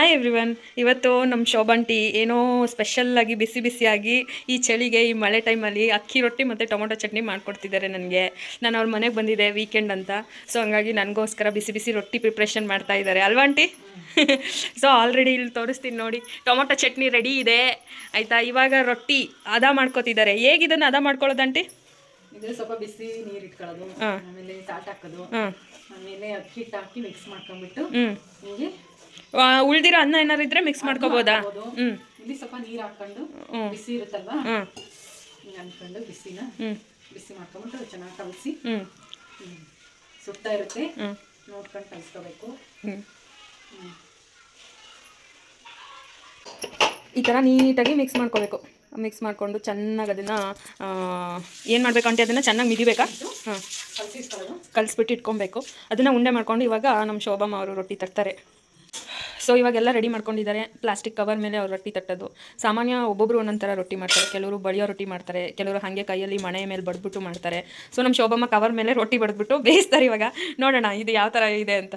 Hi everyone ಇವತ್ತು ನಮ್ಮ ಶೋಭಂಟಿ ಏನೋ ಸ್ಪೆಷಲ್ಲಾಗಿ ಬಿಸಿ ಬಿಸಿಯಾಗಿ ಈ ಚಳಿಗೆ ಈ ಮಳೆ ಟೈಮಲ್ಲಿ ಅಕ್ಕಿ ರೊಟ್ಟಿ ಮತ್ತು ಟೊಮೊಟೊ ಚಟ್ನಿ ಮಾಡಿಕೊಡ್ತಿದ್ದಾರೆ ನನಗೆ. ನಾನು ಅವ್ರ ಮನೆಗೆ ಬಂದಿದ್ದೆ ವೀಕೆಂಡ್ ಅಂತ. ಸೊ ಹಂಗಾಗಿ ನನಗೋಸ್ಕರ ಬಿಸಿ ಬಿಸಿ ರೊಟ್ಟಿ ಪ್ರಿಪ್ರೇಷನ್ ಮಾಡ್ತಾ ಇದ್ದಾರೆ. ಅಲ್ವಾ ಆಂಟಿ? ಸೊ ಆಲ್ರೆಡಿ ಇಲ್ಲಿ ತೋರಿಸ್ತೀನಿ ನೋಡಿ. ಟೊಮೊಟೊ ಚಟ್ನಿ ರೆಡಿ ಇದೆ. ಆಯಿತಾ? ಇವಾಗ ರೊಟ್ಟಿ ಅದ ಮಾಡ್ಕೋತಿದ್ದಾರೆ. ಹೇಗಿದನ್ನು ಅದ ಮಾಡ್ಕೊಳ್ಳೋದು ಆಂಟಿ? ಇದು ಸ್ವಲ್ಪ ಬಿಸಿ ನೀರು ಇಟ್ಕೊಳ್ಳೋದು ಆಮೇಲೆ ಸಾಲ್ಟ್ ಹಾಕೋದು ಆಮೇಲೆ ಅಕ್ಕಿ ಹಿಟ್ಟು ಹಾಕಿ ಮಿಕ್ಸ್ ಮಾಡ್ಕೊಂಡ್ಬಿಟ್ಟು ಹಿಂಗೆ ಉಳ್ದಿರೋ ಅನ್ನ ಏನಾರು ಇದ್ರೆ ಮಿಕ್ಸ್ ಮಾಡ್ಕೋಬೋದಾ. ಹ್ಞೂ ಇಲ್ಲಿ ಸ್ವಲ್ಪ ನೀರು ಹಾಕೊಂಡು. ಬಿಸಿ ಇರುತ್ತಲ್ವಾ? ಹಿಂಗೆ ಅನ್ಕೊಂಡು ಬಿಸಿನ ಬಿಸಿ ಮಾಡ್ಕೊಂಬಿಟ್ಟು ಚೆನ್ನಾಗಿ ಕಲಸಿ. ಸುತ್ತಾ ಇರುತ್ತೆ. ನೋಡ್ಕೊಂಡು ಕಲಿಸ್ಕೋಬೇಕು. ಈ ಥರ ನೀಟಾಗಿ ಮಿಕ್ಸ್ ಮಾಡ್ಕೋಬೇಕು. ಮಿಕ್ಸ್ ಮಾಡಿಕೊಂಡು ಚೆನ್ನಾಗಿ ಅದನ್ನು ಏನು ಮಾಡಬೇಕು ಅಂತ ಅದನ್ನು ಚೆನ್ನಾಗಿ ಮಿದಿಬೇಕಾ? ಹಾಂ ಕಲಿಸ್ಬಿಟ್ಟು ಇಟ್ಕೊಬೇಕು. ಅದನ್ನು ಉಂಡೆ ಮಾಡ್ಕೊಂಡು ಇವಾಗ ನಮ್ಮ ಶೋಭಮ್ಮ ಅವರು ರೊಟ್ಟಿ ತಟ್ತಾರೆ ಸೊ ಇವಾಗೆಲ್ಲ ರೆಡಿ ಮಾಡ್ಕೊಂಡಿದ್ದಾರೆ. ಪ್ಲಾಸ್ಟಿಕ್ ಕವರ್ ಮೇಲೆ ಅವ್ರು ರೊಟ್ಟಿ ತಟ್ಟೋದು. ಸಾಮಾನ್ಯ ಒಬ್ಬೊಬ್ಬರು ಒಂದೊಂದು ಥರ ರೊಟ್ಟಿ ಮಾಡ್ತಾರೆ. ಕೆಲವರು ಬಳಿಯೋ ರೊಟ್ಟಿ ಮಾಡ್ತಾರೆ. ಕೆಲವರು ಹಾಗೆ ಕೈಯಲ್ಲಿ ಮಣೆ ಮೇಲೆ ಬಡ್ಬಿಟ್ಟು ಮಾಡ್ತಾರೆ. ಸೊ ನಮ್ಮ ಶೋಭಮ್ಮ ಕವರ್ ಮೇಲೆ ರೊಟ್ಟಿ ಬಡ್ಬಿಟ್ಟು ಬೇಯಿಸ್ತಾರೆ ಇವಾಗ. ನೋಡೋಣ ಇದು ಯಾವ ಥರ ಇದೆ ಅಂತ.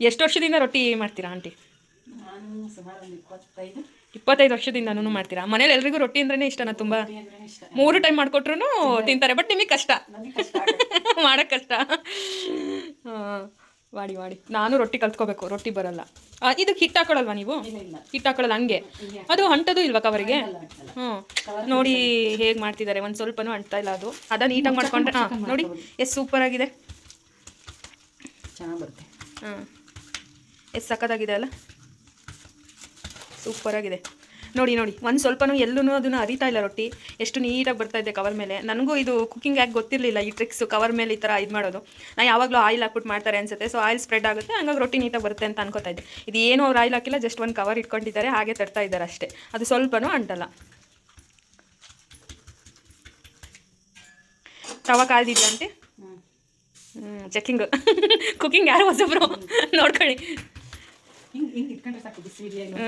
ಎಷ್ಟು ವರ್ಷದಿಂದ ರೊಟ್ಟಿ ಮಾಡ್ತೀರಾ ಆಂಟಿ? ಇಪ್ಪತ್ತೈದು. ವರ್ಷದಿಂದ ವರ್ಷದಿಂದನೂ ಮಾಡ್ತೀರಾ? ಮನೇಲಿ ಎಲ್ರಿಗೂ ರೊಟ್ಟಿ ಅಂದ್ರೆ ಇಷ್ಟನಾ ತುಂಬ? ಮೂರು ಟೈಮ್ ಮಾಡಿಕೊಟ್ರು ತಿಂತಾರೆ. ಬಟ್ ನಿಮಗೆ ಕಷ್ಟ. ಮಾಡೋಕ್ಕೆ ಕಷ್ಟ. ಹಾಂ. ಮಾಡಿ ಮಾಡಿ. ನಾನು ರೊಟ್ಟಿ ಕಲ್ತ್ಕೋಬೇಕು ರೊಟ್ಟಿ ಬರಲ್ಲ. ಇದಕ್ಕೆ ಹಿಟ್ಟು ಹಾಕೊಳ್ಳಲ್ವಾ ನೀವು? ಹಿಟ್ಟು ಹಾಕೊಳ್ಳಲ್ಲ ಹಂಗೆ. ಅದು ಅಂಟದು ಇಲ್ವಾ ಕವರಿಗೆ. ಹ್ಞೂ ನೋಡಿ ಹೇಗೆ ಮಾಡ್ತಿದ್ದಾರೆ ಒಂದು ಸ್ವಲ್ಪನೂ ಅಂಟ್ತಾ ಇಲ್ಲ ಅದು. ಅದ ನೀಟಾಗಿ ಮಾಡ್ಕೊಂಡ್ರೆ ಹಾಂ ನೋಡಿ. ಎಷ್ಟು ಸೂಪರ್ ಆಗಿದೆ. ಚೆನ್ನಾಗಿ ಬರುತ್ತೆ. ಹಾಂ ಎಷ್ಟು ಸಕ್ಕತ್ತಾಗಿದೆ ಅಲ್ಲ? ಸೂಪರ್ ಆಗಿದೆ. ನೋಡಿ ನೋಡಿ. ಒಂದು ಸ್ವಲ್ಪನೂ ಎಲ್ಲೂ ಅದನ್ನು ಅರಿತಾ ಇಲ್ಲ ರೊಟ್ಟಿ. ಎಷ್ಟು ನೀಟಾಗಿ ಬರ್ತಾ ಇದೆ ಕವರ್ ಮೇಲೆ. ನನಗೂ ಇದು ಕುಕ್ಕಿಂಗ್ ಯಾಕೆ ಗೊತ್ತಿರಲಿಲ್ಲ ಈ ಟ್ರಿಕ್ಸ್ ಕವರ್ ಮೇಲೆ ಈ ಥರ ಇದು ಮಾಡೋದು. ನಾನು ಯಾವಾಗಲೂ ಆಯಿಲ್ ಹಾಕ್ಬಿಟ್ಟು ಮಾಡ್ತಾರೆ ಅನ್ಸುತ್ತೆ. ಸೊ ಆಯಿಲ್ ಸ್ಪ್ರೆಡ್ ಆಗುತ್ತೆ. ಹಂಗಾಗಿ ರೊಟ್ಟಿ ನೀಟಾಗಿ ಬರುತ್ತೆ ಅಂತ ಅನ್ಕೋತಾ ಇದ್ದೆ. ಇದು ಏನೂ ಅವ್ರು ಆಯಿಲ್ ಹಾಕಿಲ್ಲ ಜಸ್ಟ್ ಒಂದು ಕವರ್ ಇಟ್ಕೊಂಡಿದ್ದಾರೆ. ಹಾಗೆ ತರ್ತಾ ಇದ್ದಾರೆ ಅಷ್ಟೇ. ಅದು ಸ್ವಲ್ಪನೂ ಅಂಟಲ್ಲ. ತವ ಕಾಯ್ದಿದ್ಯಾ ಅಂತೆ ಹ್ಞೂ ಚೆಕ್ಕಿಂಗು ಕುಕ್ಕಿಂಗ್ ಯಾರು ಹೊಸಬ್ರು? ನೋಡ್ಕೊಳ್ಳಿ.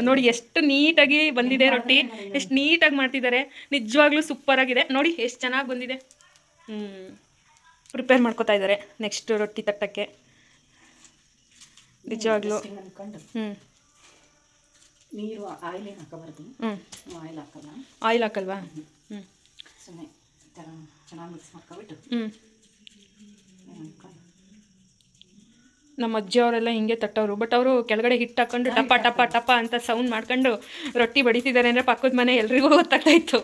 ನೋಡಿ ಎಷ್ಟು ನೀಟಾಗಿ ಬಂದಿದೆ ರೊಟ್ಟಿ ಎಷ್ಟು ನೀಟಾಗಿ ಮಾಡ್ತಿದ್ದಾರೆ. ನಿಜವಾಗ್ಲೂ ಸೂಪರ್ ಆಗಿದೆ. ನೋಡಿ ಎಷ್ಟು ಚೆನ್ನಾಗಿ ಬಂದಿದೆ. ಹ್ಞೂ ಪ್ರಿಪೇರ್ ಮಾಡ್ಕೋತಾ ಇದ್ದಾರೆ ನೆಕ್ಸ್ಟ್ ರೊಟ್ಟಿ ತಟ್ಟಕ್ಕೆ. ನಿಜವಾಗ್ಲೂ. ಹ್ಞೂ ನೀರು ಆಯಿಲ್ ಏನು ಹಾಕೋಬಾರ್ದು? ಹ್ಞೂ ಆಯಿಲ್ ಹಾಕಲ್ಲ? ಆಯಿಲ್ ಹಾಕಲ್ವಾ? ಹ್ಞೂ ಸುಮ್ಮನೆ ಚೆನ್ನಾಗಿ ಮಿಕ್ಸ್ ಮಾಡ್ಕೊಬಿಟ್ಟು. ಹ್ಞೂ ನಮ್ಮ ಅಜ್ಜಿ ಅವರೆಲ್ಲ ಹಿಂಗೆ ತಟ್ಟವರು ಬಟ್ ಅವರು ಕೆಳಗಡೆ ಹಿಟ್ಟು ಹಾಕೊಂಡು ಟಪ ಟಪ ಟಪ ಅಂತ ಸೌಂಡ್ ಮಾಡ್ಕೊಂಡು ರೊಟ್ಟಿ ಬಡಿತಿದ್ದಾರೆ ಅಂದರೆ ಪಕ್ಕದ ಮನೆ ಎಲ್ರಿಗೂ ಗೊತ್ತಾಗ್ತಾ ಇತ್ತು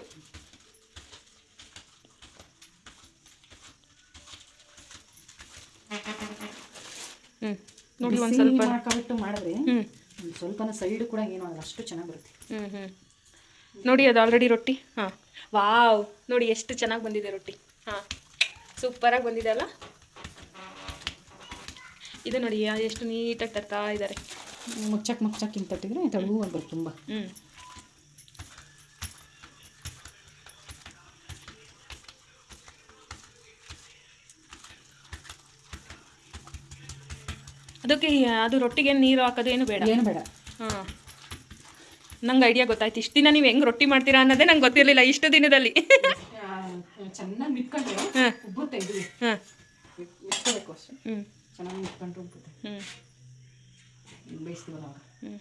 ಹ್ಞೂ ನೋಡಿ ಒಂದು ಸ್ವಲ್ಪ. ಮಾಡಿದ್ರೆ ಹ್ಞೂ ಸ್ವಲ್ಪನ ಸೈಡು ಕೂಡ ಏನೋ ಅಷ್ಟು ಚೆನ್ನಾಗಿ ಬರುತ್ತೆ. ಹ್ಞೂ ಹ್ಞೂ ನೋಡಿ ಅದು ಆಲ್ರೆಡಿ ರೊಟ್ಟಿ. ಹಾಂ. ವಾವ್ ನೋಡಿ ಎಷ್ಟು ಚೆನ್ನಾಗಿ ಬಂದಿದೆ ರೊಟ್ಟಿ. ಹಾಂ. ಸೂಪರಾಗಿ ಬಂದಿದೆ ಅಲ್ಲ? ಇದು ನೋಡಿ ಎಷ್ಟು ನೀಟಾಗಿ ತರ್ತಾ ಇದ್ದಾರೆ. ಮುಚ್ಚಕ್ಕೆ ಮುಚ್ಚಕ್ಕೆ ಹಿಂಗೆ ತಟ್ಟಿದ್ರೆ ಬರುತ್ತೆ ತುಂಬ. ಹ್ಞೂ ಅದಕ್ಕೆ ಅದು ರೊಟ್ಟಿಗೆ ನೀರು ಹಾಕೋದು ಏನು ಬೇಡ? ಏನು ಬೇಡ. ಹಾಂ. ನಂಗೆ ಐಡಿಯಾ ಗೊತ್ತಾಯ್ತು. ಇಷ್ಟು ದಿನ ನೀವು ಹೆಂಗೆ ರೊಟ್ಟಿ ಮಾಡ್ತೀರಾ ಅನ್ನೋದೇ ನಂಗೆ ಗೊತ್ತಿರಲಿಲ್ಲ ಇಷ್ಟು ದಿನದಲ್ಲಿ. ಚೆನ್ನಾಗಿ ಮಿಟ್ಕೊಂಡ್ರೆ ಉಬ್ಬುತ್ತೆ ಇದು ಹಾಂ. ಹ್ಞೂ ಚೆನ್ನಾಗಿ ಇಟ್ಕೊಂಡು ಹ್ಞೂ ಬೇಯಿಸ್ತೀವಲ್ಲ ಅವಾಗ. ಹ್ಞೂ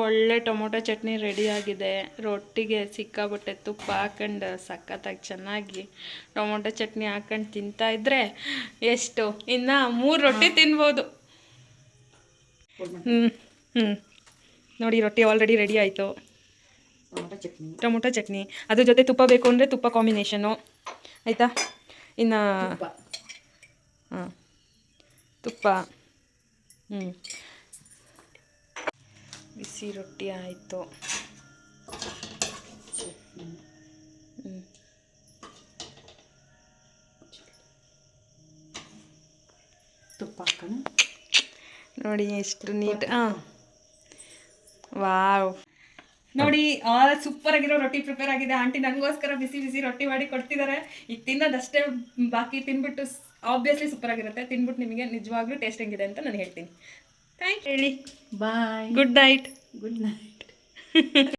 ಒಳ್ಳೆ ಟೊಮೊಟೊ ಚಟ್ನಿ ರೆಡಿಯಾಗಿದೆ ರೊಟ್ಟಿಗೆ ಸಿಕ್ಕಾಬಟ್ಟೆ ತುಪ್ಪ ಹಾಕೊಂಡು ಸಖತ್ತಾಗಿ ಚೆನ್ನಾಗಿ ಟೊಮೊಟೊ ಚಟ್ನಿ ಹಾಕೊಂಡು ತಿಂತಾ ಇದ್ರೆ ಎಷ್ಟು? ಇನ್ನು ಮೂರು ರೊಟ್ಟಿ ತಿನ್ಬೋದು. ಹ್ಞೂ ಹ್ಞೂ ನೋಡಿ ರೊಟ್ಟಿ ಆಲ್ರೆಡಿ ರೆಡಿ ಆಯಿತು. ಟೊಮೊಟೊ ಚಟ್ನಿ. ಟೊಮೊಟೊ ಚಟ್ನಿ. ಅದ್ರ ಜೊತೆ ತುಪ್ಪ ಬೇಕು ಅಂದರೆ ತುಪ್ಪ ಕಾಂಬಿನೇಷನು ಆಯಿತಾ? ಇನ್ನು ತುಪ್ಪ. ಹಾಂ. ತುಪ್ಪ. ಹ್ಞೂ ಬಿಸಿ ರೊಟ್ಟಿ ಆಯಿತು. ಹ್ಞೂ ತುಪ್ಪ ನೋಡಿ ಎಷ್ಟು ನೀಟ್ ಹಾಂ. ವಾವ್. ನೋಡಿ ಆ ಸೂಪರ್ ಆಗಿರೋ ರೊಟ್ಟಿ ಪ್ರಿಪೇರ್ ಆಗಿದೆ. ಆಂಟಿ ನಂಗೋಸ್ಕರ ಬಿಸಿ ಬಿಸಿ ರೊಟ್ಟಿ ಮಾಡಿ ಕೊಡ್ತಿದ್ದಾರೆ ಈಗ ತಿನ್ನೋದಷ್ಟೇ ಬಾಕಿ ತಿನ್ಬಿಟ್ಟು ಆಬ್ವಿಯಸ್ಲಿ ಸೂಪರ್ ಆಗಿರುತ್ತೆ. ತಿನ್ಬಿಟ್ಟು ನಿಮಗೆ ನಿಜವಾಗ್ಲೂ ಟೇಸ್ಟ್ ಹೆಂಗಿದೆ ಅಂತ ನಾನು ಹೇಳ್ತೀನಿ. ಥ್ಯಾಂಕ್ ಹೇಳಿ. Bye good night good night